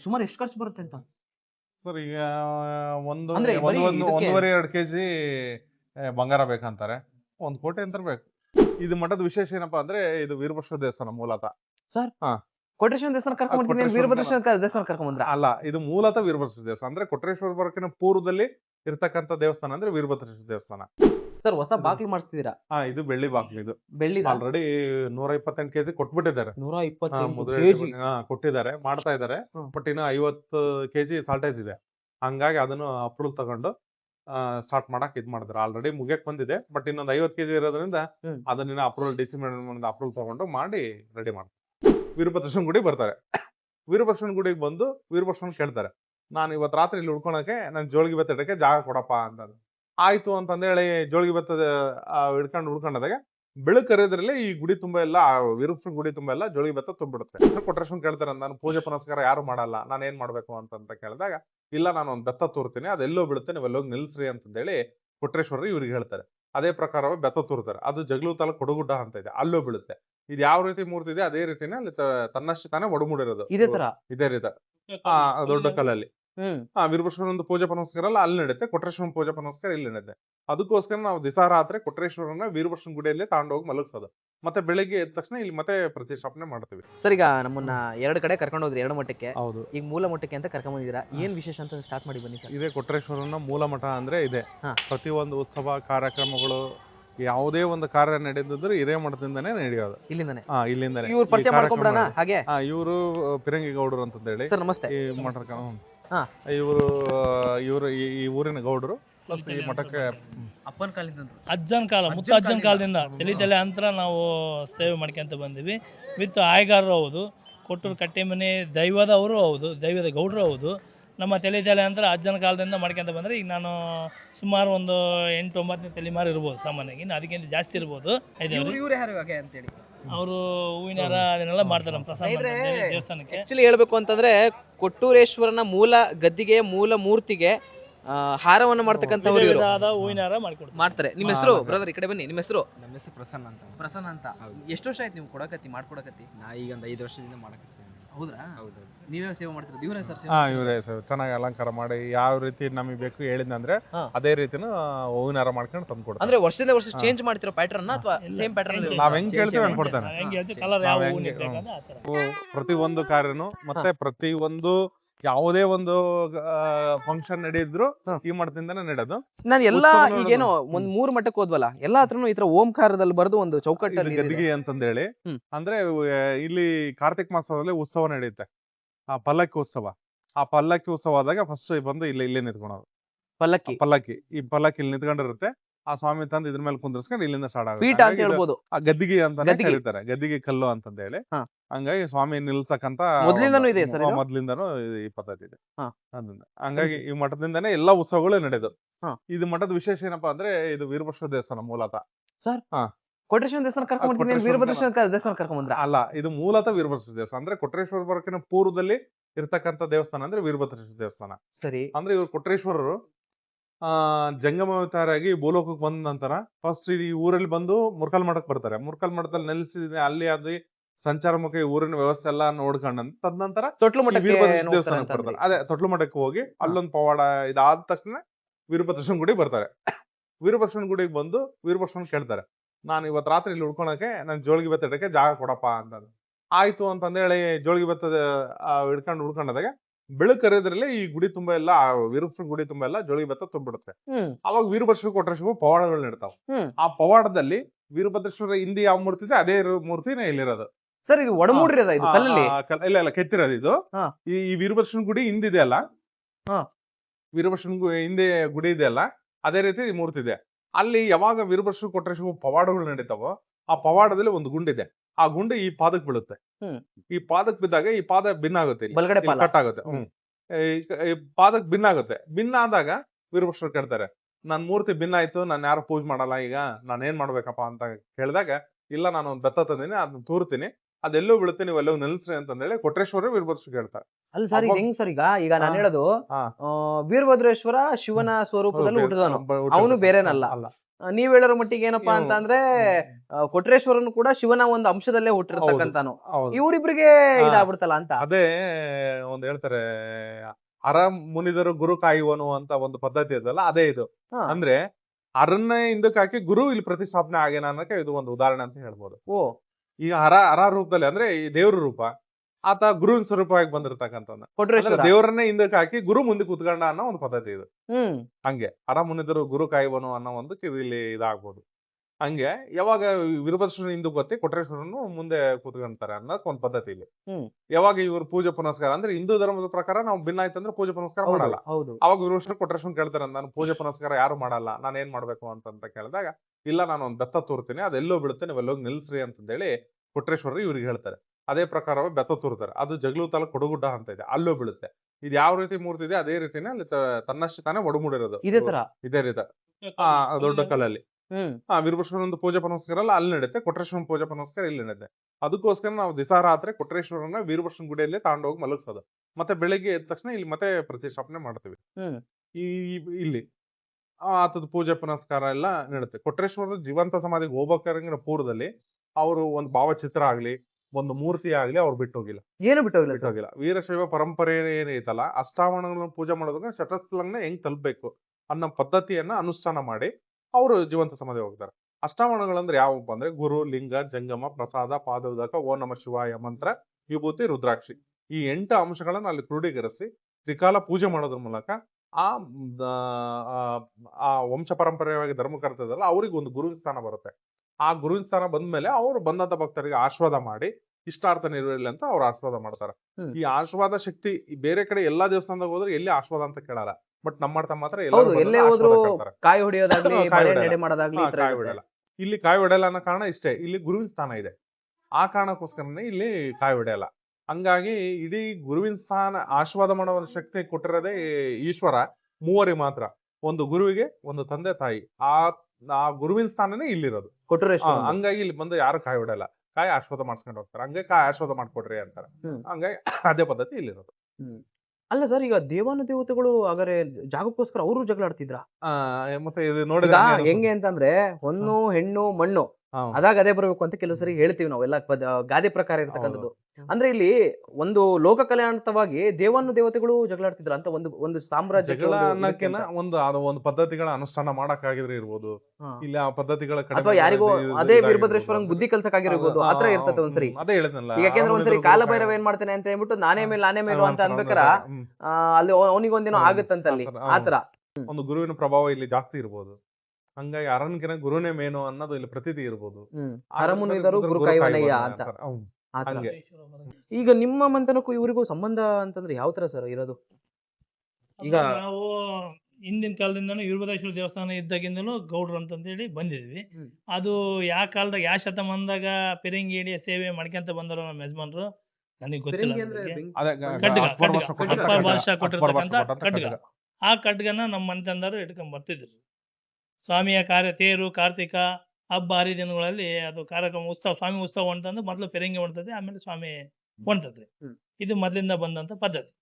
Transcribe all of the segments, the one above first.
ಸುಮಾರು ಎಷ್ಟು ಖರ್ಚು ಬರುತ್ತೆ ಅಂತ? ಸರ್ ಈಗ ಒಂದು ಅಂದ್ರೆ ಒಂದು ಬರೀ ಒಂದು ಇದಕ್ಕೆ- ಒಂದೂವರೆ ಎರಡು ಕೆಜಿ ಬಂಗಾರ ಬೇಕಂತಾರೆ. ಒಂದ್ ಕೋಟಿ ಅಂತ ಬೇಕು ಇದು ಮಠದ ವಿಶೇಷ ಏನಪ್ಪಾ ಅಂದ್ರೆ ಇದು ವೀರಭದ್ರ ದೇವಸ್ಥಾನ ಮೂಲತಃ ಕೊಟ್ರೇಶ್ವರ ದೇವಸ್ಥಾನ ಕರ್ಕೊಂಡ್ ಬಂದಿದ್ದೀನಿ ಕೊಟ್ರೇಶ್ವರ ವೀರಭದ್ರೇಶ್ವರ ದೇವಸ್ಥಾನ. ಕರ್ಕೊಂಡ್ ಬಂದ್ರ? ಅಲ್ಲ ಇದು ಮೂಲತಃ ವೀರಭದ್ರ ದೇವಸ್ಥಾನ. ಅಂದ್ರೆ ಕೊಟ್ರೇಶ್ವರ ಬರಕಿನ ಪೂರ್ವದಲ್ಲಿ ಇರತಕ್ಕಂತ ದೇವಸ್ಥಾನ ಅಂದ್ರೆ ವೀರಭದ್ರೇಶ್ವರ ದೇವಸ್ಥಾನ. ಸರ್ ಹೊಸ ಬಾಕ್ಲು ಮಾಡಿಸ್ತಿದ್ದೀರಾ ಹಾ ಇದು ಬೆಳ್ಳಿ ಬಾಕ್ಲು ಇದು. ಬೆಳ್ಳಿ ಆಲ್ರೆಡಿ ನೂರ ಇಪ್ಪತ್ತೆಂಟು ಕೆಜಿ ಕೊಟ್ಬಿಟ್ಟಿದ್ದಾರೆ. ನೂರ ಇಪ್ಪತ್ತೆಂಟು ಹಾ, ಕೊಟ್ಟಿದ್ದಾರೆ ಮಾಡ್ತಾ ಇದ್ದಾರೆ. ಬಟ್ ಇನ್ನು ಐವತ್ತು ಕೆಜಿ ಸಾಲ್ಟೇಜ್ ಇದೆ. ಹಂಗಾಗಿ ಅದನ್ನು ಅಪ್ರೂವಲ್ ತಗೊಂಡು ಸ್ಟಾರ್ಟ್ ಮಾಡಕ್ ಇದ್ ಮಾಡಿದ್ರೆ ಆಲ್ರೆಡಿ ಮುಗಿಯಕ್ ಬಂದಿದೆ. ಬಟ್ ಇನ್ನೊಂದು ಐವತ್ತು ಕೆಜಿ ಇರೋದ್ರಿಂದ. ಅದನ್ನ ಅಪ್ರೂವಲ್ ಡಿಸಿ ಅಪ್ರೂವಲ್ ತಗೊಂಡು ಮಾಡಿ ರೆಡಿ ಮಾಡ್ತಾರೆ. ವೀರಭದ್ರೇಶ್ವರ ಗುಡಿ ಬರ್ತಾರೆ. ವೀರಭದ್ರೇಶ್ವರ ಗುಡಿಗೆ ಬಂದು ವೀರಭದ್ರೇಶ್ವರ ಕೇಳ್ತಾರೆ. ನಾನು ಇವತ್ತು ರಾತ್ರಿ ಇಲ್ಲಿ ಉಳ್ಕೊಳಕ್ಕೆ ನನ್ ಜೋಳಿಗೆ ಬತ್ತಡಕ್ಕೆ ಜಾಗ ಕೊಡಪ್ಪ ಅಂತ ಆಯ್ತು ಅಂತಂದೇಳಿ ಜೋಳಿಗೆ ಬತ್ತದ ಹಿಡ್ಕೊಂಡು ಉಳ್ಕೊಂಡಾಗ ಬೆಳಕರಿದ್ರಲ್ಲಿ ಈ ಗುಡಿ ತುಂಬಾ ಎಲ್ಲ ವೀರಭದ್ರೇಶ್ವರ ಗುಡಿ ತುಂಬಾ ಎಲ್ಲ ಜೋಳಿಗೆ ಬತ್ತ ತುಂಬಿಡುತ್ತೆ. ಕೊಟ್ರೇಶ್ವರ ಕೇಳ್ತಾರೆ ನಾನು ಪೂಜೆ ಪುನಸ್ಕಾರ ಯಾರು ಮಾಡಲ್ಲ ನಾನು ಏನ್ ಮಾಡ್ಬೇಕು ಅಂತ ಕೇಳಿದಾಗ ಇಲ್ಲ ನಾನು ಒಂದು ಬೆತ್ತ ತೋರ್ತೀನಿ ಅದೆಲ್ಲೋ ಬೀಳುತ್ತೆ ನೀವು ಅಲ್ಲೋಗಿ ನಿಲ್ಸ್ರಿ ಅಂತಂದೇಳಿ ಕೊಟ್ರೇಶ್ವರ ಇವ್ರಿಗೆ ಹೇಳ್ತಾರೆ. ಅದೇ ಪ್ರಕಾರವೇ ಬೆತ್ತ ತೋರ್ತಾರೆ. ಅದು ಜಗಲು ತಾಲ ಕೊಡಗುಡ್ಡ ಅಂತ ಇದೆ ಅಲ್ಲೋ ಬೀಳುತ್ತೆ. ಇದು ಯಾವ ರೀತಿ ಮೂರ್ತಿ ಇದೆ ಅದೇ ರೀತಿನೇ ಅಲ್ಲಿ ತನ್ನಷ್ಟು ತಾನೇ ಒಡಮೂಡಿರೋದು. ಇದೇ ತರ? ಇದೇ ರೀತಿ. ಆ ದೊಡ್ಡ ಕಲ್ಲಲ್ಲಿ. ಆ ವೀರಭದ್ರೇಶ್ವರ ಒಂದು ಪೂಜೆ ಪುನಸ್ಕಾರ ಎಲ್ಲ ಅಲ್ಲಿ ನಡೆಯುತ್ತೆ ಕೊಟ್ರೇಶ್ವರನ ಪೂಜೆ ಪುನಸ್ಕಾರ ಇಲ್ಲಿ ನಡೆಯುತ್ತೆ ಅದಕ್ಕೋಸ್ಕರ ನಾವು ದಿವಸ ರಾತ್ರಿ ಕೊಟ್ರೇಶ್ವರನ ವೀರಭದ್ರೇಶ್ವರನ ಗುಡಿಯಲ್ಲಿ ತಗೊಂಡೋಗಿ ಮಲಗಿಸೋದು. ಮತ್ತೆ ಬೆಳಿಗ್ಗೆ ಎದ್ದ ತಕ್ಷಣ ಇಲ್ಲಿ ಮತ್ತೆ ಪ್ರತಿಷ್ಠಾಪನೆ ಮಾಡ್ತೀವಿ. ಸರ್ ಈಗ ನಮ್ಮನ್ನ ಎರಡು ಕಡೆ ಕರ್ಕೊಂಡು ಹೋದ್ರಿ ಎರಡು ಮಟ್ಟಕ್ಕೆ ಹೌದು. ಈಗ ಮೂಲ ಮಟ್ಟಕ್ಕೆ ಅಂತ ಕರ್ಕೊಂಡ್ ಬಂದಿದ್ದೀರಾ? ಏನ್ ವಿಶೇಷ ಅಂತ ಸ್ಟಾರ್ಟ್ ಮಾಡಿ ಬನ್ನಿ ಸರ್. ಇದೇ ಕೊಟ್ರೇಶ್ವರನ ಮೂಲ ಮಠ ಅಂದ್ರೆ ಇದೆ. ಪ್ರತಿಯೊಂದು ಉತ್ಸವ ಕಾರ್ಯಕ್ರಮಗಳು ಯಾವುದೇ ಒಂದು ಕಾರ್ಯ ನಡೆದಿದ್ರು ಹಿರೇ ಮಠದಿಂದನೇ ನಡೆಯೋದು. ಇಲ್ಲಿಂದನೇ? ಹಾ ಇಲ್ಲಿಂದನೇ. ಇವ್ರು ಪರಿಚಯ ಮಾಡ್ಕೊಂಡ್ಬಿಡೋಣ ಹಾಗೆ? ಇವರು ಪಿರಂಗಿ ಗೌಡರು ಅಂತಂದೇಳಿ. ಸರ್ ನಮಸ್ತೆ. ಈ ಮಠಕ್ಕೆ. ಇವರು ಇವರು ಈ ಊರಿನ ಗೌಡರು ಪ್ಲಸ್ ಈ ಮಠಕ್ಕೆ ಅಪ್ಪನ ಕಾಲದಿಂದ. ಅಜ್ಜನ ಕಾಲ ಮುತ್ತ ಅಜ್ಜನ ಅಜ್ಜನ ಕಾಲದಿಂದ. ತಲೆ ತಲೆ ಅಂತರ ನಾವು ಸೇವೆ ಮಾಡ್ಕೊಂತ ಬಂದಿವಿ. ವಿತ್ ಆಯ್ಗಾರರು ಹೌದು ಕೊಟ್ಟೂರು ಕಟ್ಟೆಮನೆ ದೈವದವರು ಹೌದು ದೈವದ ಗೌಡರು ಹೌದು. ನಮ್ಮ ತಲೆ ತಲೆ ಅಂತರ ಅಜ್ಜನ ಕಾಲದಿಂದ ಮಾಡ್ಕೊಂತ ಬಂದರೆ ಈಗ ನಾನು ಸುಮಾರು ಒಂದು ಎಂಟು ಒಂಬತ್ತನೇ ತಲೆಮಾರು ಇರ್ಬೋದು ಸಾಮಾನ್ಯವಾಗಿ. ಇನ್ನು ಅದಕ್ಕಿಂತ ಜಾಸ್ತಿ ಇರ್ಬೋದು. ಇವ್ರು ಯಾರು ಅಂತೇಳಿ? ಅವರು ಹೂವಿನಾರ ಅದನ್ನೆಲ್ಲ ಮಾಡ್ತಾರೆ ನಮ್ಮ ಪ್ರಸಾದ ಮಾಡ್ತಾರೆ ದೇವಸ್ಥಾನಕ್ಕೆ. ಆಕ್ಚುಲಿ ಹೇಳ್ಬೇಕು ಅಂತಂದ್ರೆ ಕೊಟ್ಟೂರೇಶ್ವರನ ಮೂಲ ಗದ್ದಿಗೆ ಮೂಲ ಮೂರ್ತಿಗೆ ಹಾರವನ್ನು ಹಾರವನ್ನ ಮಾಡ್ತಕ್ಕಂಥವ್ರು ಇವರು. ವಿಧವಿಧವಾದ ಹೂವಿನಾರ ಮಾಡಿಕೊಡ್ತಾರೆ. ಮಾಡ್ತಾರೆ. ನಿಮ್ಮ ಹೆಸರು ಬ್ರದರ್ ಈ ಕಡೆ ಬನ್ನಿ. ನಿಮ್ಮ ಹೆಸರು? ನಮ್ಮ ಹೆಸರು ಪ್ರಸನ್ನ ಅಂತ. ಪ್ರಸನ್ನ ಅಂತ. ಎಷ್ಟು ವರ್ಷ ಆಯ್ತು ನೀವು ಕೊಡಕತ್ತಿ ಮಾಡ್ಕೊಡಕತ್ತಿ? ನಾ ಈಗ ಒಂದು ಐದು ವರ್ಷದಿಂದ ಮಾಡಕ್ಕೆ ಹೌದ್ರಾ? ಹೌದು ನೀವೇ ಸೇವೆ ಮಾಡ್ತೀರಾ ದೇವ್ರ ಹೆಸರು ಸೇವೆ ಹಾ ಇವರೇ ಚೆನ್ನಾಗಿ ಅಲಂಕಾರ ಮಾಡಿ ಯಾವ ರೀತಿ ನಮಗೆ ಬೇಕು ಹೇಳಿದ್ನಂದ್ರೆ ಹಾ. ಅದೇ ರೀತಿನೂ ಹೂವಿನ ಹಾರ ಮಾಡ್ಕೊಂಡು ತಂದು ಕೊಡ್ತಾರೆ. ಅಂದ್ರೆ ವರ್ಷದಿಂದ ವರ್ಷ ಚೇಂಜ್ ಮಾಡ್ತಿರೋ ಪ್ಯಾಟರ್ನ್ ಅಥವಾ ಸೇಮ್ ಪ್ಯಾಟರ್ನ್ ನಾವು ನಾವ್ ಹೆಂಗ್ ಕೇಳ್ತೀವಿ ಹಂಗ್ ಕೊಡ್ತಾನೆ ಹೆಂಗೆ ಕಲರ್ ಯಾವ ಆ ಥರ. ಪ್ರತಿ ಒಂದು ಕಾರ್ಯನು ಮತ್ತೆ ಪ್ರತಿ ಒಂದು ಯಾವುದೇ ಒಂದು ಫಂಕ್ಷನ್ ನಡೆಯಿದ್ರು ಈ ಮಠದಿಂದನೇ ನಡೆಯೋದು ನಾನು ಎಲ್ಲಾ ಈಗೇನು ಒಂದ್ ಮೂರ್ ಮಠಕ್ಕೆ ಹೋದ್ವಲ್ಲ ಎಲ್ಲಾ ಹತ್ರನು ಈ ತರ ಓಂಕಾರದಲ್ಲಿ ಬರೆದು ಒಂದು ಚೌಕಟ್ಟಲ್ಲಿ. ಗದ್ದಿಗೆ ಅಂತಂದೇಳಿ. ಅಂದ್ರೆ ಇಲ್ಲಿ ಕಾರ್ತಿಕ್ ಮಾಸದಲ್ಲಿ ಉತ್ಸವ ನಡೆಯುತ್ತೆ. ಆ ಪಲ್ಲಕ್ಕಿ ಉತ್ಸವ. ಆ ಪಲ್ಲಕ್ಕಿ ಉತ್ಸವ ಆದಾಗ ಫಸ್ಟ್ ಬಂದು ಇಲ್ಲಿ ಇಲ್ಲೇ ನಿಂತ್ಕೊಳೋದು. ಪಲ್ಲಕ್ಕಿ. ಪಲ್ಲಕ್ಕಿ. ಈ ಪಲ್ಲಕ್ಕಿ ಇಲ್ಲಿ ನಿಂತ್ಕೊಂಡಿರುತ್ತೆ. ಆ ಸ್ವಾಮಿ ತಂದು ಇದ್ರ ಮೇಲೆ ಕುಂದ್ರಸ್ಕೊಂಡು ಇಲ್ಲಿಂದ ಸ್ಟಾರ್ಟ್ ಪೀಠ ಅಂತ ಆಗುತ್ತೆ ಹೇಳ್ಬೋದು. ಆ ಗದ್ದಿಗೆ ಅಂತ ಗದ್ದಿಗೆ. ಕರೀತಾರೆ. ಗದ್ದಿಗೆ ಕಲ್ಲು ಅಂತಂದ ಹೇಳಿ ಹಾ. ಹಂಗಾಗಿ ಸ್ವಾಮಿ ನಿಲ್ಸಕ್ಕಂತ ಮೊದ್ಲಿಂದನೂ ಇದೆ ಸರ್ ಇದು? ಮೊದ್ಲಿಂದಾನು ಈ ಪದ್ಧತಿ ಇದೆ. ಹಾ. ಹಂಗಾಗಿ ಈ ಮಠದಿಂದನೇ ಎಲ್ಲಾ ಉತ್ಸವಗಳು ನಡೆದು. ಹಾ. ಇದು ಮಠದ ವಿಶೇಷ ಏನಪ್ಪಾ ಅಂದ್ರೆ ಇದು ವೀರಭದ್ರ ದೇವಸ್ಥಾನ ಮೂಲತಃ. ಕೊಟ್ರೇಶ್ವರ ದೇವಸ್ಥಾನ ಕರ್ಕೊಂಡ್ ಬಂದಿದ್ದೀನಿ ಕೊಟ್ರೇಶ್ವರ ವೀರಭದ್ರೇಶ್ವರ ದೇವಸ್ಥಾನ. ಕರ್ಕೊಂಡ್ ಬಂದ್ರ? ಅಲ್ಲ ಇದು ಮೂಲತಃ ವೀರಭದ್ರ ದೇವಸ್ಥಾನ. ಅಂದ್ರೆ ಕೊಟ್ರೇಶ್ವರ ಬರಕಿನ ಪೂರ್ವದಲ್ಲಿ ಇರ್ತಕ್ಕಂಥ ದೇವಸ್ಥಾನ ಅಂದ್ರೆ ವೀರಭದ್ರೇಶ್ವರ ದೇವಸ್ಥಾನ. ಸರಿ. ಅಂದ್ರೆ ಇವ್ರು ಕೊಟ್ರೇಶ್ವರರು ಜಂಗಮಾವತಾರಾಗಿ ಭೂಲೋಕಕ್ಕೆ ಬಂದ ನಂತರ ಫಸ್ಟ್ ಈ ಊರಲ್ಲಿ ಬಂದು ಮುರ್ಕಲ್ ಮಠಕ್ ಬರ್ತಾರೆ. ಮುರ್ಕಲ್ ಮಠದಲ್ಲಿ ನೆಲೆಸಿದ ಅಲ್ಲಿ ಅದು ಸಂಚಾರ ಮುಖ ಊರಿನ ವ್ಯವಸ್ಥೆ ಎಲ್ಲ ನೋಡ್ಕೊಂಡ ತದನಂತರ ತೊಟ್ಲು ಮಠಕ್ಕೆ ದೇವಸ್ಥಾನ ದೇವಸ್ಥಾನಕ್ಕೆ ಬರ್ತಾರೆ. ಅದೇ ತೊಟ್ಲು ಮಠಕ್ಕೆ ಹೋಗಿ ಅಲ್ಲೊಂದು ಪವಾಡ ಇದಾದ ತಕ್ಷಣ ವೀರಭದ್ರೇಶ್ವರ ಗುಡಿ ಬರ್ತಾರೆ. ವೀರಭದ್ರೇಶ್ವರ ಗುಡಿಗೆ ಬಂದು ವೀರಭದ್ರನ್ ಕೇಳ್ತಾರೆ. ನಾನು ಇವತ್ತು ರಾತ್ರಿ ಇಲ್ಲಿ ಉಳ್ಕೊಳಕ್ಕೆ ನನ್ ಜೋಳಿಗೆ ಬೆತ್ತ ಇಡಕ್ಕೆ ಜಾಗ ಕೊಡಪ್ಪ ಅಂತ ಆಯ್ತು ಅಂತಂದೇಳಿ ಜೋಳಿಗೆ ಬೆತ್ತದ ಆ, ಹಿಡ್ಕೊಂಡು ಉಳ್ಕೊಂಡಾಗ ಬೆಳಕರಿದ್ರಲ್ಲಿ ಈ ಗುಡಿ ತುಂಬಾ ಎಲ್ಲ ವೀರಭದ್ರ ಗುಡಿ ತುಂಬಾ ಎಲ್ಲ ಜೋಳಿ ಬೆತ್ತ ತುಂಬಿಡುತ್ತೆ. ಹ್ಮ್. ಅವಾಗ ವೀರಭದ್ರ ಕೊಟ್ರೇಶ್ವರ ಪವಾಡಗಳು ನಡ್ತಾವ. ಹ್ಮ್. ಆ ಪವಾಡದಲ್ಲಿ ವೀರಭದ್ರೇಶ್ವರ ಹಿಂದಿ ಯಾವ ಮೂರ್ತಿ ಇದೆ ಅದೇ ಇರೋ ಮೂರ್ತಿನೇ ಇಲ್ಲಿರೋದು. ಸರ್ ಇದು ಒಡಮೂಡ್ರಿ ಅದ ಇದು ಆ, ಕಲ್ಲಲ್ಲಿ? ಆ, ಕಲ್- ಇಲ್ಲ ಇಲ್ಲ ಕೆತ್ತಿರೋದು ಇದು. ಹಾ. ಈ ಈ ವೀರಭದ್ರನ ಗುಡಿ ಹಿಂದಿದೆ ಅಲ್ಲ? ಹಾ. ವೀರಭದ್ರನ ಗು- ಹಿಂದೆ ಗುಡಿ ಇದೆ ಅಲ್ಲ? ಅದೇ ರೀತಿ ಈ ಮೂರ್ತಿ ಇದೆ. ಅಲ್ಲಿ ಯಾವಾಗ ವೀರಭದ್ರ ಕೊಟ್ರೇಶ್ವರ ಪವಾಡಗಳು ನಡೀತಾವೋ ಆ ಪವಾಡದಲ್ಲಿ ಒಂದು ಗುಂಡಿದೆ. ಆ ಗುಂಡು ಈ ಪಾದಕ್ ಬೀಳುತ್ತೆ. ಈ ಪಾದಕ್ ಬಿದ್ದಾಗ ಈ ಪಾದ ಭಿನ್ನ ಆಗುತ್ತೆ. ಬಲಗಡೆ ಕಟ್ ಆಗುತ್ತೆ. ಹ್ಮ್. ಈ- ಪಾದಕ್ ಭಿನ್ನ ಆಗುತ್ತೆ. ಭಿನ್ನ ಆದಾಗ ವೀರಭದ್ರ ಕೇಳ್ತಾರೆ ನನ್ ಮೂರ್ತಿ ಭಿನ್ನ ಆಯ್ತು ನಾನು ಯಾರು ಪೂಜೆ ಮಾಡಲ್ಲ ಈಗ ನಾನು ಏನ್ ಮಾಡ್ಬೇಕಪ್ಪ? ಅಂತ ಕೇಳಿದಾಗ ಇಲ್ಲ ನಾನು ಒಂದ್ ಬೆತ್ತ ತಂದಿನಿ ಅದನ್ನ ತೂರ್ತೀನಿ. ಅದೆಲ್ಲೋ ಬೀಳುತ್ತೆ ನೀವು ಎಲ್ಲೋ ನಿಲ್ಸ್ರಿ ಅಂತಂದೇಳಿ ಕೊಟ್ರೇಶ್ವರ ವೀರಭದ್ರೇಶ್ವರ ಹೇಳ್ತಾರೆ ಅಲ್ಲ ಸರ್ ಇದು ಹೆಂಗ್ ಸರ್ ಈಗ? ಈಗ ನಾನು. ಹೇಳೋದು ವೀರಭದ್ರೇಶ್ವರ ಶಿವನ ಸ್ವರೂಪದಲ್ಲಿ ಹುಟ್ಟಿದವನು. ಅವನು ಬೇರೆನಲ್ಲ. ಅಲ್ಲ. ನೀವ್ ಹೇಳೋ ಮಟ್ಟಿಗೆ ಏನಪ್ಪಾ ಅಂತ ಅಂದ್ರೆ ಕೊಟ್ರೇಶ್ವರನು ಕೂಡ ಶಿವನ ಒಂದು ಅಂಶದಲ್ಲೇ ಹುಟ್ಟಿರ್ತಕ್ಕಂತಾನು ಇವರಿಬ್ರಿಗೆ ಇದಾಗ್ಬಿಡ್ತಲ್ಲ ಅಂತ. ಅದೇ ಒಂದ್ ಹೇಳ್ತಾರೆ ಅರ ಮುನಿದರು ಗುರು ಕಾಯುವನು ಅಂತ ಒಂದು ಪದ್ಧತಿ ಇದಲ್ಲ ಅದೇ ಇದು. ಅಂದ್ರೆ ಅರನ್ನ ಹಿಂದಕ್ಕೆ ಹಾಕಿ ಗುರು ಇಲ್ಲಿ ಪ್ರತಿಷ್ಠಾಪನೆ ಆಗೇನ ಅನ್ನಕ್ಕೆ ಇದು ಒಂದು ಉದಾಹರಣೆ ಅಂತ ಹೇಳ್ಬೋದು. ಓ. ಈಗ ಹರ ಅರ ರೂಪದಲ್ಲಿ ಅಂದ್ರೆ ಈ ದೇವ್ರ ರೂಪ. ಆತ ಗುರುವಿನ ಸ್ವರೂಪವಾಗಿ ಕೊಟ್ರೇಶ್ವರ. ದೇವರನ್ನೇ ಹಿಂದಕ್ಕೆ ಹಾಕಿ ಗುರು ಮುಂದೆ ಕೂತ್ಕೊಂಡ ಅನ್ನೋ ಒಂದು ಪದ್ಧತಿ ಇದು. ಹಂಗೆ. ಅರಾಮುನಿದ್ರು ಮುನಿದರು ಗುರು ಕಾಯುವನು ಅನ್ನೋ ಒಂದು ಇಲ್ಲಿ ಇದಾಗ್ಬೋದು. ಹಂಗೆ ಯಾವಾಗ ವೀರಭದ್ರನ ಹಿಂದೂ ಗೊತ್ತಿ ಕೊಟ್ರೇಶ್ವರನು ಮುಂದೆ ಕೂತ್ಕೊಂತಾರೆ ಅನ್ನೋಕ್ ಒಂದ್ ಪದ್ಧತಿ ಇಲ್ಲಿ. ಯಾವಾಗ ಇವರು ಪೂಜೆ ಪುನಸ್ಕಾರ ಅಂದ್ರೆ ಹಿಂದೂ ಧರ್ಮದ ಪ್ರಕಾರ ನಾವು ಭಿನ್ನ ಆಯ್ತಂದ್ರೆ ಪೂಜೆ ಪುನಸ್ಕಾರ ಮಾಡಲ್ಲ. ಹೌದು. ಅವಾಗ ವೀರಭದ್ರ ಕೊಟ್ರೇಶ್ವರನ್ ಕೇಳ್ತಾರೆ ನಾನು ಪೂಜೆ ಪುನಸ್ಕಾರ ಯಾರು ಮಾಡಲ್ಲ ನಾನು ಏನ್ ಮಾಡ್ಬೇಕು ಅಂತ ಕೇಳಿದಾಗ ಇಲ್ಲ ನಾನು ಒಂದ್ ಬೆತ್ತ ತೋರ್ತೀನಿ ಅದೆಲ್ಲೋ ಬೀಳುತ್ತೆ ನೀವೆಲ್ಲೋಗಿ ನಿಲ್ಸ್ರಿ ಅಂತಂದೇಳಿ ಕೊಟ್ರೇಶ್ವರ ಇವ್ರಿಗೆ ಹೇಳ್ತಾರೆ. ಅದೇ ಪ್ರಕಾರವೇ ಬೆತ್ತ ತುರ್ತಾರೆ. ಅದು ಜಗಲು ತಾಲ ಕೊಡಗುಡ್ಡ ಅಂತ ಇದೆ. ಅಲ್ಲೂ ಬೀಳುತ್ತೆ. ಇದು ಯಾವ ರೀತಿ ಮೂರ್ತಿ ಇದೆ ಅದೇ ರೀತಿನೇ ಅಲ್ಲಿ ತನ್ನಷ್ಟು ತಾನೇ ಒಡಮೂಡಿರೋದು ಇದೇ ತರ? ಇದೇ ರೀತಿ. ಆ ದೊಡ್ಡ ಕಲ್ಲಲ್ಲಿ. ಹ್ಮ್. ಹಾ ವೀರಭದ್ರನ ಒಂದು ಪೂಜೆ ಪುನಸ್ಕಾರ ಎಲ್ಲ ಅಲ್ಲಿ ನಡೆಯುತ್ತೆ. ಕೊಟ್ರೇಶ್ವರನ ಪೂಜೆ ಪುನಸ್ಕಾರ ಇಲ್ಲಿ ನಡೆಯುತ್ತೆ. ಅದಕ್ಕೋಸ್ಕರ ನಾವು ದಿಸಾ ರಾತ್ರಿ ಕೊಟ್ರೇಶ್ವರನ ವೀರಭದ್ರನ ಗುಡಿಯಲ್ಲಿ ತಗೊಂಡೋಗಿ ಮಲಗಿಸೋದು. ಮತ್ತೆ ಬೆಳಿಗ್ಗೆ ಎದ್ದ ತಕ್ಷಣ ಇಲ್ಲಿ ಮತ್ತೆ ಪ್ರತಿಷ್ಠಾಪನೆ ಮಾಡ್ತೀವಿ. ಹ್ಮ್. ಈ ಇಲ್ಲಿ. ಆ, ಆತದ ಪೂಜೆ ಪುನಸ್ಕಾರ ಎಲ್ಲ ನಡೆಯುತ್ತೆ. ಕೊಟ್ರೇಶ್ವರದ ಜೀವಂತ ಸಮಾಧಿಗೆ ಹೋಗ್ಬೇಕಾರ ಪೂರ್ವದಲ್ಲಿ ಅವರು ಒಂದು ಭಾವಚಿತ್ರ ಆಗ್ಲಿ ಒಂದು ಮೂರ್ತಿ ಆಗ್ಲಿ ಅವ್ರು ಬಿಟ್ಟೋಗಿಲ್ಲ. ಏನು ಬಿಟ್ಟೋಗಿಲ್ಲ ಬಿಟ್ಟು ಸರ್? ಹೋಗಿಲ್ಲ ವೀರಶೈವ ಪರಂಪರೆ ಏನೈತಲ್ಲ ಅಷ್ಟಾವರಣಗಳನ್ನ ಪೂಜೆ ಮಾಡೋದನ್ನ ಶಟಸ್ಥಲಂನ ಹೆಂಗ್ ತಲುಪಬೇಕು ಅನ್ನೋ ಪದ್ಧತಿಯನ್ನ ಅನುಷ್ಠಾನ ಮಾಡಿ ಅವರು ಜೀವಂತ ಸಮಾಧಿ ಹೋಗ್ತಾರೆ. ಅಷ್ಟಾವರಣಗಳಂದ್ರೆ ಯಾವಪ್ಪ ಅಂದ್ರೆ ಗುರು ಲಿಂಗ ಜಂಗಮ ಪ್ರಸಾದ ಪಾದೋದಕ ಓ ನಮ ಶಿವಾಯ ಮಂತ್ರ ವಿಭೂತಿ ರುದ್ರಾಕ್ಷಿ. ಈ ಎಂಟು ಅಂಶಗಳನ್ನ ಅಲ್ಲಿ ಕ್ರೋಢೀಕರಿಸಿ ತ್ರಿಕಾಲ ಪೂಜೆ ಮಾಡೋದ್ರ ಮೂಲಕ ಆ ಮ್, ಆ- ಆ ವಂಶ ಪರಂಪರೆಯಾಗಿ ಧರ್ಮಕರ್ತದಲ್ಲ ಅವ್ರಿಗೆ ಒಂದು ಗುರುವಿನ ಸ್ಥಾನ ಬರುತ್ತೆ. ಆ ಗುರುವಿನ ಸ್ಥಾನ ಬಂದ್ಮೇಲೆ ಅವರು ಬಂದಂತ ಭಕ್ತರಿಗೆ ಆಶೀರ್ವಾದ ಮಾಡಿ ಇಷ್ಟಾರ್ಥ ನೆರವೇರಲಿ ಅಂತ ಅವ್ರು ಆಶೀರ್ವಾದ ಮಾಡ್ತಾರೆ. ಈ ಆಶೀರ್ವಾದ ಶಕ್ತಿ ಬೇರೆ ಕಡೆ ಎಲ್ಲಾ ದೇವಸ್ಥಾನದಾಗ ಹೋದ್ರೆ ಎಲ್ಲಿ ಆಶೀರ್ವಾದ ಅಂತ ಕೇಳಲ್ಲ. ಬಟ್ ನಮ್ಮ ಮಾಡ್ತಾ ಮಾತ್ರ ಎಲ್ಲೇ ಹೋದ್ರು ಕಾಯಿ ಹೊಡಿಯೋದಾಗ್ಲಿ ಕಾಯಿ ಹೊಡೆಯಲ್ಲ. ಇಲ್ಲಿ ಕಾಯಿ ಹೊಡೆಯಲ್ಲ ಅನ್ನೋ ಕಾರಣ ಇಷ್ಟೇ ಇಲ್ಲಿ ಗುರುವಿನ ಸ್ಥಾನ ಇದೆ. ಆ ಕಾರಣಕ್ಕೋಸ್ಕರನೇ ಇಲ್ಲಿ ಕಾಯಿ ಹೊಡೆಯಲ್ಲ. ಹಂಗಾಗಿ ಇಡೀ ಗುರುವಿನ ಸ್ಥಾನ ಆಶೀರ್ವಾದ ಮಾಡೋ ಒಂದು ಶಕ್ತಿ ಕೊಟ್ಟಿರೋದೇ ಈಶ್ವರ ಮೂವರಿಗೆ ಮಾತ್ರ. ಒಂದು ಗುರುವಿಗೆ ಒಂದು ತಂದೆ ತಾಯಿ. ಆ ಆ ಗುರುವಿನ ಸ್ಥಾನನೇ ಇಲ್ಲಿರೋದು. ಕೊಟ್ಟರೆ ಹಂಗಾಗಿ ಇಲ್ಲಿ ಬಂದು ಯಾರು ಕಾಯಿ ಬಿಡಲ್ಲ ಕಾಯಿ ಆಶ್ವಾದ ಮಾಡ್ಸ್ಕೊಂಡು ಹೋಗ್ತಾರೆ. ಹಂಗೆ ಕಾಯಿ ಆಶ್ವಾದ ಮಾಡ್ಕೊಡ್ರಿ ಅಂತಾರೆ. ಹಂಗಾಗಿ ಅದೇ ಪದ್ಧತಿ ಇಲ್ಲಿರೋದು. ಅಲ್ಲ ಸರ್ ಈಗ ದೇವಾನು ದೇವತೆಗಳು ಹಾಗಾದ್ರೆ ಜಾಗಕ್ಕೋಸ್ಕರ ಅವರು ಜಗಳ ಆಡ್ತಿದ್ರ ಮತ್ತೆ ಇದು ಈಗ ನೋಡಿದ್ರೆ ಹಂಗೆ ಅಂತಂದ್ರೆ ಹೊನ್ನು ಹೆಣ್ಣು ಮಣ್ಣು. ಅದಾಗ ಅದೇ ಬರ್ಬೇಕು ಅಂತ ಕೆಲವು ಸರಿ ಹೇಳ್ತೀವಿ ನಾವು ಎಲ್ಲ ಗಾದೆ ಪ್ರಕಾರ ಇರ್ತಕ್ಕಂಥದ್ದು. ಅಂದ್ರೆ ಇಲ್ಲಿ ಒಂದು ಲೋಕ ಕಲ್ಯಾಣವಾಗಿ ದೇವಾನು ದೇವತೆಗಳು ಜಗಳಾಡ್ತಿದ್ರು ಅಂತ ಒಂದು ಒಂದು ಸಾಮ್ರಾಜ್ಯ ಜಗಳ ಒಂದು ಅನ್ನಕ್ಕಿನ ಒಂದು ಅದು ಒಂದು ಪದ್ಧತಿಗಳ ಅನುಷ್ಠಾನ ಮಾಡಕ್ಕಾಗಿದ್ರೆ ಇರ್ಬೋದು. ಇಲ್ಲಿ ಆ ಪದ್ಧತಿಗಳ ಕಡೆ ಅಥವಾ ಯಾರಿಗೋ ಅದೇ ವೀರಭದ್ರೇಶ್ವರ ಬುದ್ಧಿ ಕಲ್ಸಕ್ಕಾಗಿರ್ಬೋದು ಆತರ ಇರ್ತದೆ ಒಂದ್ಸರಿ. ಅದೇ ಹೇಳಿದ್ನಲ್ಲ. ಯಾಕೆಂದ್ರೆ ಒಂದ್ಸರಿ ಕಾಲಭೈರವ ಏನ್ ಮಾಡ್ತೇನೆ ಅಂತ ಹೇಳ್ಬಿಟ್ಟು ನಾನೇ ಮೇಲೆ ನಾನೇ ಮೇಲು ಅಂತ ಅನ್ಬೇಕಾರ ಆ, ಅಲ್ಲಿ ಅವನಿಗೊಂದೇನೋ. ಆಗುತ್ತಂತ ಅಲ್ಲಿ ಆತರ, ಒಂದು ಗುರುವಿನ ಪ್ರಭಾವ ಇಲ್ಲಿ ಜಾಸ್ತಿ ಇರ್ಬೋದು. ಹಂಗಾಗಿ ಅರಣ್ಯ ಗುರುನೇ ಮೇನು ಅನ್ನೋದು ಇಲ್ಲಿ ಪ್ರತೀತಿ ಇರ್ಬೋದು. ಅರಮುನಿದರು ಗುರು ಕೈವಲಯ್ಯ ಕೈವನಯ್ಯ ಅಂತ. ಈಗ ನಿಮ್ಮ ಮಂತನಕ್ಕೂ ಇವರಿಗೂ ಸಂಬಂಧ ಅಂತಂದ್ರೆ ಯಾವ ತರ ಸರ್ ಇರೋದು ಈಗ ನಾವು ಹಿಂದಿನ ಕಾಲದಿಂದನೂ ವೀರಭದ್ರೇಶ್ವರ ದೇವಸ್ಥಾನ ಇದ್ದಾಗಿಂದಲೂ ಗೌಡ್ರು ಅಂತಂದೇಳಿ ಬಂದಿದ್ವಿ ಅದು ಯಾವ ಕಾಲದಾಗ ಯಾವ ಶತಮಾನದಾಗ ಪಿರಂಗಿ ಸೇವೆ ಮಾಡ್ಕೊಂತ ಬಂದರು ನಮ್ಮ ಯಜಮಾನ್ರು ನನಗೆ ಗೊತ್ತಿಲ್ಲ ಫಿರಂಗಿ ಅದ್ರ ಅಂದ್ರೆ ಬಗ್ಗೆ. ಬೆಂಕಿ- ಅದೇ ಗ- ಗ- ಖಡ್ಗ, ವರ್ಷ ಕೊಟ್ಟಂತ ಅಕ್ಬರ್ ಖಡ್ಗ. ಬಾದ್ಶಾ ಅಕ್ಬರ್ ವರ್ಷ ಕೊಟ್ಟಿರ್ತಕ್ಕಂಥ ಕೊಟ್ಟಂತ ಖಡ್ಗ. ಖಡ್ಗ. ಆ ಖಡ್ಗನ ನಮ್ಮ ಮನೆತಂದರು ಇಟ್ಕೊಂಡ್ ಬರ್ತಿದ್ರು ಸ್ವಾಮಿಯ ಕಾರ್ಯ ತೇರು ಕಾರ್ತಿಕ ಹಬ್ಬ ಹರಿದಿನಗಳಲ್ಲಿ ಅದು ಕಾರ್ಯಕ್ರಮ ಉತ್ಸವ ಸ್ವಾಮಿ ಉತ್ಸವ ಹೊಂಟಂದ್ರೆ ಮೊದಲು ಪೆರಂಗಿ ಹೊಂಟದೆ ಆಮೇಲೆ ಸ್ವಾಮಿ ಹೊಂಟದ್ರಿ ಹ್ಮ್. ಇದು ಮೊದಲಿಂದ ಬಂದಂತ ಪದ್ಧತಿ.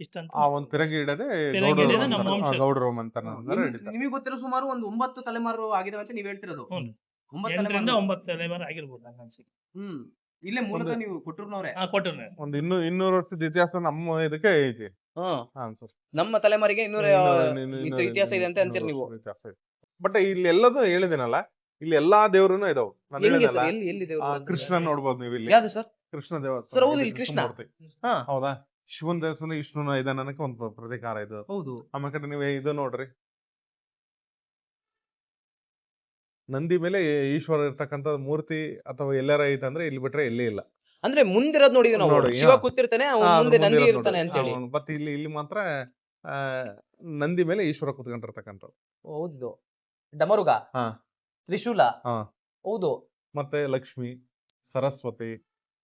ಇಷ್ಟಂತ. ಆ ಒಂದು ಪಿರಂಗಿ ಇಡದೆ ಪಿರಂಗಿ ನಮ್ಮ. ಗೌಡರು ಹಿಡಿತಾರೆ. ನಿಮಗೆ ಗೊತ್ತಿರೋ ಸುಮಾರು ಒಂದು ಒಂಬತ್ತು ತಲೆಮಾರು ಆಗಿದೆ ಅಂತ ನೀವ್ ಹೇಳ್ತಿರೋದು. ಹ್ಞೂ. ಒಂಬತ್ತು ಎಂಟರಿಂದ ತಲೆಮಾರು. ಒಂಬತ್ತು ಆಗಿರ್ಬೋದು ನಂಗೆ ಅನ್ಸಿಕೆ. ಹ್ಮ್. ಇಲ್ಲೇ ಮೂಲತಃ ನೀವು ಕೊಟ್ಟೂರ್ನವ್ರೆ. ಹಾ ಕೊಟ್ಟರು ಒಂದು ಇನ್ನೂ ಇನ್ನೂರು ವರ್ಷದ ಇತಿಹಾಸ ನಮ್ಮ ಇದಕ್ಕೆ ಐತಿ. ಹ್ಮ್ ಹಾ ಸರ್. ನಮ್ಮ ತಲೆಮಾರಿಗೆ ಇನ್ನೂರ ಇತಿಹಾಸ ಇದೆ ಅಂತ ಅಂತೀರಿ ನೀವು. ಬಟ್ ಇಲ್ಲಿ ಎಲ್ಲದೂ ಹೇಳಿದಿನಲ್ಲ ಇಲ್ಲಿ ಎಲ್ಲಾ ದೇವ್ರುನು ಇದಾವ್. ನಾನು ಎಲ್ಲಿ ಎಲ್ಲಿ ದೇವ್ರು ಕೃಷ್ಣ ನೋಡ್ಬೋದು ನೀವು ಇಲ್ಲಿ. ಯಾವ್ದು ಸರ್? ಕೃಷ್ಣ ದೇವಸ್ಥಾನ ಸರ್, ಹೌದು, ಇಲ್ಲಿ ಕೃಷ್ಣ. ಮೂರ್ತಿ. ಹಾ. ಹೌದಾ? ಶಿವನ್ ದೇವಸ್ಥಾನ ವಿಷ್ಣುನ ಇದೆ ನನಗೆ ಒಂದು ಪ್ರತಿಕಾರ ಇದು. ಹೌದು. ಆಮೇಲೆ ಕಡೆ ನೀವು ಇದು ನೋಡ್ರಿ. ನಂದಿ ಮೇಲೆ ಈಶ್ವರ ಇರ್ತಕ್ಕಂತ ಮೂರ್ತಿ ಅಥವಾ ಎಲ್ಲಾರ ಅಂದ್ರೆ ಇಲ್ಲಿ ಬಿಟ್ರೆ ಎಲ್ಲಿ ಇಲ್ಲ. ಅಂದ್ರೆ ಮುಂದಿರೋದ್ ನೋಡಿದ್ವಿ ನಾವು ನೋಡಿ, ಶಿವ ಹಾ. ಕೂತಿರ್ತಾನೆ ಅವ್ನ್ ಹಾ, ಮುಂದೆ ನಂದಿ ಇರ್ತಾನೆ ನೋಡಿ. ಅಂತ ಹೇಳಿ. ಮತ್ತೆ ಇಲ್ಲಿ ಇಲ್ಲಿ ಮಾತ್ರ ಆ, ನಂದಿ ಮೇಲೆ ಈಶ್ವರ ಕೂತ್ಕೊಂಡಿರ್ತಕ್ಕಂಥದ್ದು ಹೌದು. ಡಮರುಗ. ಹಾ. ತ್ರಿಶೂಲ. ಹಾ. ಹೌದು. ಮತ್ತೆ ಲಕ್ಷ್ಮಿ ಸರಸ್ವತಿ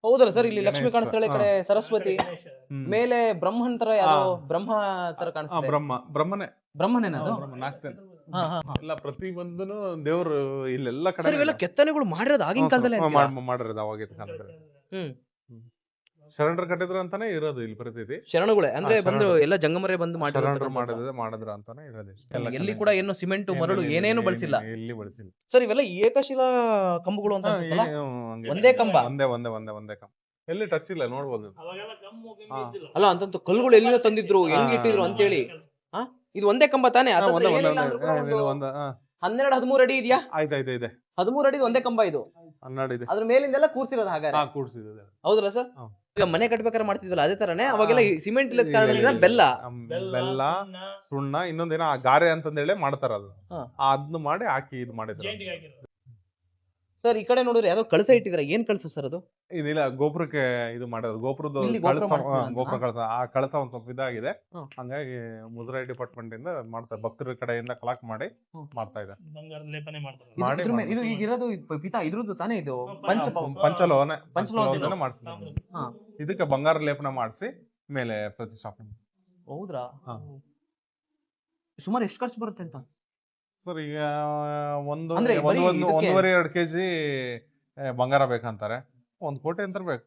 ಹೌದಲ್ಲ ಸರ್ ಇಲ್ಲಿ ಲಕ್ಷ್ಮಿ ಕಾಣಿಸ್ತಾಳೆ ಈ ಕಡೆ ಸರಸ್ವತಿ. ಹ್ಮ್. ಮೇಲೆ ಬ್ರಹ್ಮನ್ ತರ ಯಾರೋ ಹಾ. ಬ್ರಹ್ಮ ತರ ಆ, ಕಾಣಿಸ್ತಾರೆ ಬ್ರಹ್ಮ. ಬ್ರಹ್ಮನೇ. ಬ್ರಹ್ಮನೇನದು ಬ್ರಹ್ಮ, ನಾಲ್ಕು ಹಾ, ಹಾ, ಹಾ. ಎಲ್ಲ ಪ್ರತಿ ಒಂದನು ದೇವ್ರು ಇಲ್ಲೆಲ್ಲ ಕಡೆ ಸರ್ ಇವೆಲ್ಲ ಕೆತ್ತನೆಗಳು ಮಾಡಿರೋದು ಆಗಿನ ಕಾಲದಲ್ಲೇ ಅಂತೀರಾ? ಮಾಡಿರೋದು ಅವಾಗ ಹ್ಮ್. ಹ್ಮ್. ಶರಣರು ಕಟ್ಟಿದ್ರು ಅಂತಾನೆ ಇರೋದು ಇಲ್ಲಿ ಪ್ರತೀತಿ ಶರಣಗಳೇ ಅಂದ್ರೆ ಬಂದ್ರು. ಎಲ್ಲ ಜಂಗಮರೇ ಬಂದು ಶರಣರು ಮಾಡಿರೋದು ಮಾಡಿದ್ರೆ ಮಾಡಿದ್ರ ಅಂತಾನೆ ಇರೋದು. ಎಲ್ಲಿ ಕೂಡ ಏನು ಸಿಮೆಂಟ್ ಮರಳು ಏನೇನು ಬಳಸಿಲ್ಲ. ಇಲ್ಲಿ ಬಳಸಿಲ್ಲ. ಸರ್ ಇವೆಲ್ಲ ಏಕಶಿಲಾ ಕಂಬಗಳು ಅಂತ ಅನ್ಸುತ್ತಲ್ಲ. ಒಂದೇ ಕಂಬ? ಒಂದೇ ಒಂದೇ ಒಂದೇ ಒಂದೇ ಕಂಬ. ಎಲ್ಲಿ ಟಚ್ ಇಲ್ಲ ನೋಡ್ಬೋದು. ಹಾ. ಅಲ್ಲ ಅಂತಂತ ಕಲ್ಲುಗಳು ಎಲ್ಲಿಂದ ತಂದಿದ್ರು ಹೆಂಗ್ ಇಟ್ಟಿದ್ರು ಅಂತೇಳಿ ಇದು ಒಂದೇ ಕಂಬ ತಾನೆ? ಹಾ, ಒಂದೇ ಒಂದೇ ಹಾ ಹನ್ನೆರಡು ಹದಿಮೂರು ಅಡಿ ಇದೆಯಾ? ಆಯ್ತು ಆಯ್ತು ಇದೆ ಹದಿಮೂರು ಅಡಿ ಒಂದೇ ಕಂಬ ಇದು. ಹನ್ನೆರಡು ಇದೆ. ಅದ್ರ ಮೇಲಿಂದೆಲ್ಲ ಕೂರ್ಸಿರೋದು ಹಾಗಾದ್ರೆ. ಹಾ ಕೂಡ್ಸಿದೆ ಹೌದಲ್ಲ ಸರ್. ಈಗ ಮನೆ ಕಟ್ಬೇಕಾದ್ರೆ ಮಾಡ್ತಿದ್ವಲ್ಲ ಅದೇ ತರನೇ? ಅವಾಗೆಲ್ಲ ಸಿಮೆಂಟ್ ಇಲ್ಲದ ಇಲ್ಲ, ಕಾರಣದಿಂದ. ಬೆಲ್ಲ. ಬೆಲ್ಲ, ಸುಣ್ಣ, ಇನ್ನೊಂದೇನ ಆ ಗಾರೆ ಅಂತಂದೇಳಿ ಮಾಡ್ತಾರ ಅದು. ಹಾ. ಅದನ್ನ ಮಾಡಿ ಹಾಕಿ ಇದು ಮಾಡಿದ್ರು. ಸರ್ ಈ ಕಡೆ ನೋಡಿದ್ರೆ ಯಾವ್ದೋ ಕಳಸ ಇಟ್ಟಿದ್ರ ಏನ್ ಕಳಸ ಸರ್ ಅದು? ಇದಿಲ್ಲ ಗೋಪುರಕ್ಕೆ ಇದು ಮಾಡಿದ್ರು ಗೋಪುರದ ಕಳಸ? ಗೋಪುರ ಕಳಸ. ಆ ಕಳಸ ಒಂದ್ ಸ್ವಲ್ಪ ಇದಾಗಿದೆ. ಹಂಗಾಗಿ ಮುಜರಾಯಿ ಡಿಪಾರ್ಟ್ಮೆಂಟ್ ಇಂದ ಮಾಡ್ತಾರೆ. ಭಕ್ತರ ಕಡೆಯಿಂದ ಕಲಾಕ್ ಮಾಡಿ. ಮಾಡ್ತಾ ಇದೆ ಬಂಗಾರದ ಲೇಪನೆ ಮಾಡ್ತಾರೆ. ಇದು- ಮಾಡಿ ಇದ್ರ ಮೇಲೆ- ಇದು ಮಾಡಿ. ಈಗ ಇರೋದು ಪ- ಪಿತಾ ಇದ್ರದ್ದು ತಾನೇ ಇದು? ಪಂಚ ಪಂಚ- ಪಂಚಲೋಹನೆ ಪಂಚಲೋಹನೆ ಮಾಡಿಸಿದ್ರು ಹಾ. ಇದಕ್ಕೆ ಬಂಗಾರ ಲೇಪನ ಮಾಡಿಸಿ ಮೇಲೆ ಪ್ರತಿಷ್ಠಾಪನೆ. ಹೌದ್ರಾ? ಹಾ. ಸುಮಾರು ಎಷ್ಟು ಖರ್ಚು ಬರುತ್ತೆ ಅಂತ? ಸರ್ ಈಗ ಒಂದು ಅಂದ್ರೆ ಒಂದು ಬರೀ ಒಂದು ಇದಕ್ಕೆ- ಒಂದೂವರೆ ಎರಡು ಕೆಜಿ ಬಂಗಾರ ಬೇಕಂತಾರೆ. ಒಂದ್ ಕೋಟಿ ಅಂತ ಬೇಕು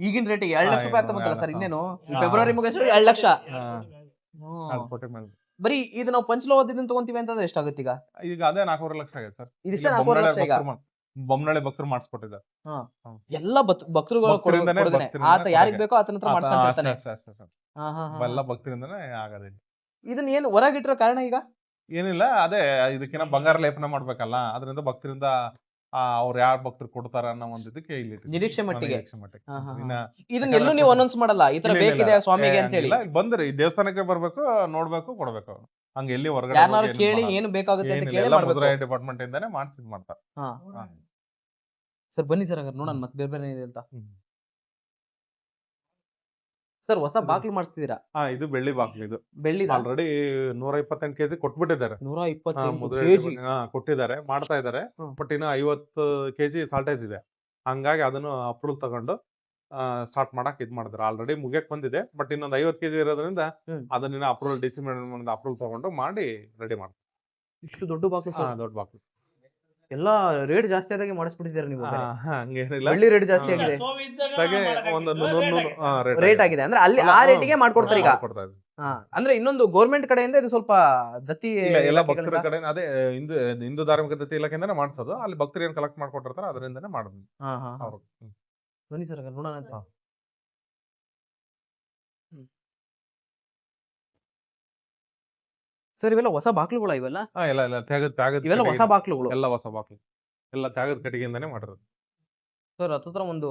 ಈಗಿನ ರೇಟಿಗೆ ಎರಡ್ ಲಕ್ಷ ರೂಪಾಯಿ ಆಗ್ತಾ ಬಂತಲ್ಲ ಸರ್ ಇನ್ನೇನು? ಹಾ. ಫೆಬ್ರವರಿ ಮುಗಿಸೋ ಎರಡ್ ಲಕ್ಷ. ಹಾ, ಹ್ಮ್. ಎರಡು ಕೋಟಿ ಮೇಲೆ. ಬರೀ ಇದು ನಾವು ಪಂಚಲೋಹದಿಂದ ತಗೊಂತೀವಿ ಅಂತಂದ್ರೆ ಎಷ್ಟಾಗುತ್ತೆ ಈಗ? ಈಗ ಅದೇ ನಾಲ್ಕೂವರೆ ಲಕ್ಷ ಆಗಿದೆ ಸರ್. ಇದಿಷ್ಟೇ ನಾಲ್ಕೂವರೆ ಲಕ್ಷ ಈಗ? ಬೊಮ್ಮನಳ್ಳಿ ಭಕ್ತರು ಮಾಡಿಸ್ಕೊಟ್ಟಿದ್ದಾರೆ. ಎಲ್ಲ ಭಕ್ತರುಗಳು ಭಕ್ತರಿಂದನೇ- ಕೊಡುಗೆನೆ. ಆತ ಯಾರಿಗ್ ಬೇಕೋ ಆತನ ಹತ್ರ ಮಾಡಿಸ್ಕೊಂತಿರ್ತಾನೆ ಅಷ್ಟೇ, ಅಷ್ಟೇ. ಎಲ್ಲ ಭಕ್ತರಿಂದನೇ ಆಗೋದಿಲ್ಲ ಇದನ್ನ ಏನು ಹೊರಗಿಟ್ಟಿರೋ ಕಾರಣ ಈಗ? ಏನಿಲ್ಲ ಅದೇ ಇದಕ್ಕಿನ್ನ ಬಂಗಾರ ಲೇಪನ ಮಾಡ್ಬೇಕಲ್ಲ ಅದರಿಂದ ಭಕ್ತರಿಂದ ಅವ್ರ ಯಾರ ಭಕ್ತರು ಕೊಡ್ತಾರ ಅನ್ನೋ ಒಂದ್ ಇದಕ್ಕೆ ಇಲ್ಲಿ. ನಿರೀಕ್ಷೆ ಮಟ್ಟಿಗೆ. ನಿರೀಕ್ಷೆ ಮಟ್ಟಿಗೆ. ಇನ್ನ ಇದನ್ನ ಎಲ್ಲೂ ನೀವು ಅನೌನ್ಸ್ ಮಾಡಲ್ಲ. ಈ ತರ ಇಲ್ಲ, ಇಲ್ಲ, ಬೇಕಿದೆ ಇಲ್ಲ. ಸ್ವಾಮಿಗೆ ಅಂತ ಹೇಳಿ? ಬಂದ್ರಿ ಬಂದ್ರೆ ಈ ದೇವಸ್ಥಾನಕ್ಕೆ ಬರ್ಬೇಕು ನೋಡ್ಬೇಕು ಕೊಡ್ಬೇಕು ಹಂಗ ಎಲ್ಲಿ ಹೊರಗಡೆ ಯಾರನ್ನಾರು ಕೇಳಿ ಏನು ಬೇಕಾಗುತ್ತೆ ಅಂತ ಕೇಳಿ ಮಾಡ್ಬೇಕು. ಮುಜರಾಯಿ ಡಿಪಾರ್ಟ್ಮೆಂಟ್ ಇಂದಾನೆ ಮಾಡ್ಸಿದ್ ಮಾಡ್ತಾರೆ ಹಾ. ಹಾ. ಸರ್ ಬನ್ನಿ ಸರ್ ಹಾಗಾದ್ರೆ ನೋಡೋಣ ಮತ್ತೆ ಬೇರೆ ಬೇರೆ ಇದೆ ಅಂತ. ಹ್ಮ್. ಸರ್ ಹೊಸ ಬಾಕ್ಲು ಮಾಡಿಸ್ತಿದ್ದೀರಾ ಹಾ ಇದು ಬೆಳ್ಳಿ ಬಾಕ್ಲು ಇದು. ಬೆಳ್ಳಿ ಆಲ್ರೆಡಿ ನೂರ ಇಪ್ಪತ್ತೆಂಟು ಕೆಜಿ ಕೊಟ್ಬಿಟ್ಟಿದ್ದಾರೆ. ನೂರ ಹಾ, ಇಪ್ಪತ್ತೆಂಟು ಮುದ್ರಾ ಕೆಜಿ. ಹಾ, ಕೊಟ್ಟಿದ್ದಾರೆ ಮಾಡ್ತಾ ಇದ್ದಾರೆ. ಹ್ಮ್. ಬಟ್ ಇನ್ನು ಐವತ್ತು ಕೆಜಿ ಸಾಲ್ಟೇಜ್ ಇದೆ. ಹಂಗಾಗಿ ಅದನ್ನು ಅಪ್ರೂವಲ್ ತಗೊಂಡು ಸ್ಟಾರ್ಟ್ ಮಾಡಕ್ ಇದ್ ಮಾಡಿದ್ರು ಆಲ್ರೆಡಿ ಮುಗಿಯಕ್ ಬಂದಿದೆ ಬಟ್ ಇನ್ನೊಂದು ಐವತ್ತು ಕೆಜಿ ಇರೋದ್ರಿಂದ ಅದನ್ನ ಅಪ್ರೂವಲ್ ಡಿಸಿ ಅಪ್ರೂವಲ್ ತಗೊಂಡು ಮಾಡಿ ರೆಡಿ ಮಾಡ್ತಾರೆ. ಇಷ್ಟು ದೊಡ್ಡ ಬಾಕ್ಲು ಸರ್. ದೊಡ್ಡ ಬಾಕ್ಲು ಎಲ್ಲಾ ರೇಟ್ ಜಾಸ್ತಿ ಆದಾಗೆ ಮಾಡಿಸ್ಬಿಟ್ಟಿದ್ದಾರೆ ನೀವು ಹಂಗೇನಿಲ್ಲ. ಬೆಳ್ಳಿ ರೇಟ್ ಜಾಸ್ತಿ ಆಗಿದೆ. ಒಂದು ರೇಟ್ ಆಗಿದೆ. ಅಂದ್ರೆ ಅಲ್ಲಿ ಆ ರೇಟಿಗೆ ಮಾಡ್ಕೊಡ್ತಾರೆ ಈಗ. ಅಂದ್ರೆ ಇನ್ನೊಂದು ಗೌರ್ಮೆಂಟ್ ಕಡೆಯಿಂದ ಇದು ಸ್ವಲ್ಪ ದತ್ತಿ ಇಲ್ಲ ಎಲ್ಲ ಭಕ್ತರ ಕಡೆ ಅದೇ ಹಿಂದೂ ಹಿಂದೂ ಧಾರ್ಮಿಕ ದತ್ತಿ ಇಲಾಖೆಯಿಂದಾನೆ ಮಾಡಿಸೋದು. ಅಲ್ಲಿ ಭಕ್ತರು ಏನ್ ಕಲೆಕ್ಟ್ ಮಾಡ್ಕೊಟ್ಟಿರ್ತಾರೆ ಅದರಿಂದನೇ ಮಾಡೋದು ಹಾ ಹಾ ಹಾ. ಅವ್ರು. ಹ್ಮ್. ಬನ್ನಿ ಸರ್ ನೋಡೋಣ ಅಂತ. ಸರ್. ಇವೆಲ್ಲ ಹೊಸ ಬಾಕ್ಲುಗಳ ಇವೆಲ್ಲ? ಹಾ ಎಲ್ಲ ಎಲ್ಲ ತ್ಯಾಗದ ತ್ಯಾಗದ ಇವೆಲ್ಲ ಹೊಸ ಬಾಕ್ಲುಗಳು. ಎಲ್ಲ ಹೊಸ ಬಾಕ್ಲು. ಎಲ್ಲ ತ್ಯಾಗದ ಕಟ್ಟಿಗೆಯಿಂದಾನೆ ಮಾಡಿರೋದು. ಸರ್ ಹತ್ತತ್ರ ಒಂದು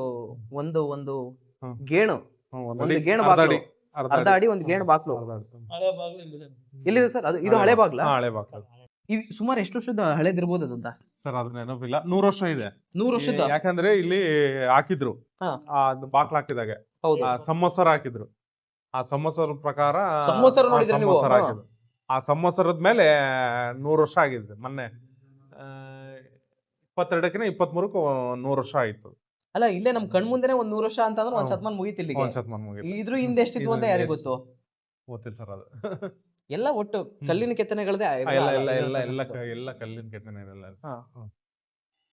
ಒಂದು ಒಂದು ಹ್ಮ್. ಗೇಣು. ಹ್ಮ್, ಒಂದ್ ಒಂದು ಅಡಿ, ಗೇಣು ಅರ್ಧ ಬಾಕ್ಲು. ಅಡಿ, ಅರ್ಧ ಅರ್ಧ ಅಡಿ. ಒಂದು ಗೇಣು ಬಾಕ್ಲು. ಅರ್ಧ ಅಡಿ. ಇಲ್ಲಿದೆ. ಎಲ್ಲಿದೆ ಸರ್? ಅದು ಇದು ಹಳೆ ಬಾಗ್ಲ. ಹಾ, ಹಳೆ ಬಾಕ್ಲು ಇವ್ ಸುಮಾರು ಎಷ್ಟು ವರ್ಷದ ಹಳೇದಿರ್ಬೋದು ಅದಂತ? ಸರ್ ಅದ್ ನೆನಪಿಲ್ಲ. ನೂರ್ ವರ್ಷ ಇದೆ. ನೂರ್ ವರ್ಷದ? ಯಾಕಂದ್ರೆ ಇಲ್ಲಿ ಹಾಕಿದ್ರು. ಹಾ. ಆ ಬಾಕ್ಲ ಹಾಕಿದಾಗೆ. ಹೌದು. ಆ ಹಾಕಿದ್ರು. ಆ ಸಂವತ್ಸರ ಪ್ರಕಾರ ಆ ನೋಡಿದ್ರೆ ನೀವು? ಸಂವತ್ಸರ ಹಾ. ಹಾಕಿದ್ರು. ಆ ಮೇಲೆ ನೂರ್ ವರ್ಷ ಆಗಿದೆ ಮೊನ್ನೆ. ಆ, ಇಪ್ಪತ್ತೆರಡಕ್ಕಿನ ಇಪ್ಪತ್ಮೂರಕ್ಕೆ ನೂರ್ ವರ್ಷ ಆಯ್ತು. ಅಲ್ಲ ಇಲ್ಲೇ ನಮ್ ಕಣ್ ಮುಂದೆನೆ ಒಂದ್ ನೂರ್ ವರ್ಷ ಅಂತಂದ್ರೆ ಒಂದ್ ಹೌದು. ಶತಮಾನ ಮುಗೀತಿ ಇಲ್ಲಿಗೆ ಒಂದ್ ಶತಮಾನ ಮುಗಿತು. ಇದ್ರ ಹಿಂದೆ ಎಷ್ಟಿದ್ವು ಅಂತ ಯಾರಿಗ್ ಗೊತ್ತು? ಗೊತ್ತಿಲ್ಲ ಸರ್ ಅದು. ಎಲ್ಲ ಒಟ್ಟು ಕಲ್ಲಿನ ಕೆತ್ತನೆಗಳದೇ ಎಲ್ಲ ಎಲ್ಲ ಎಲ್ಲ ಎಲ್ಲ ಕಲ್ಲಿನ ಕೆತ್ತನೆ.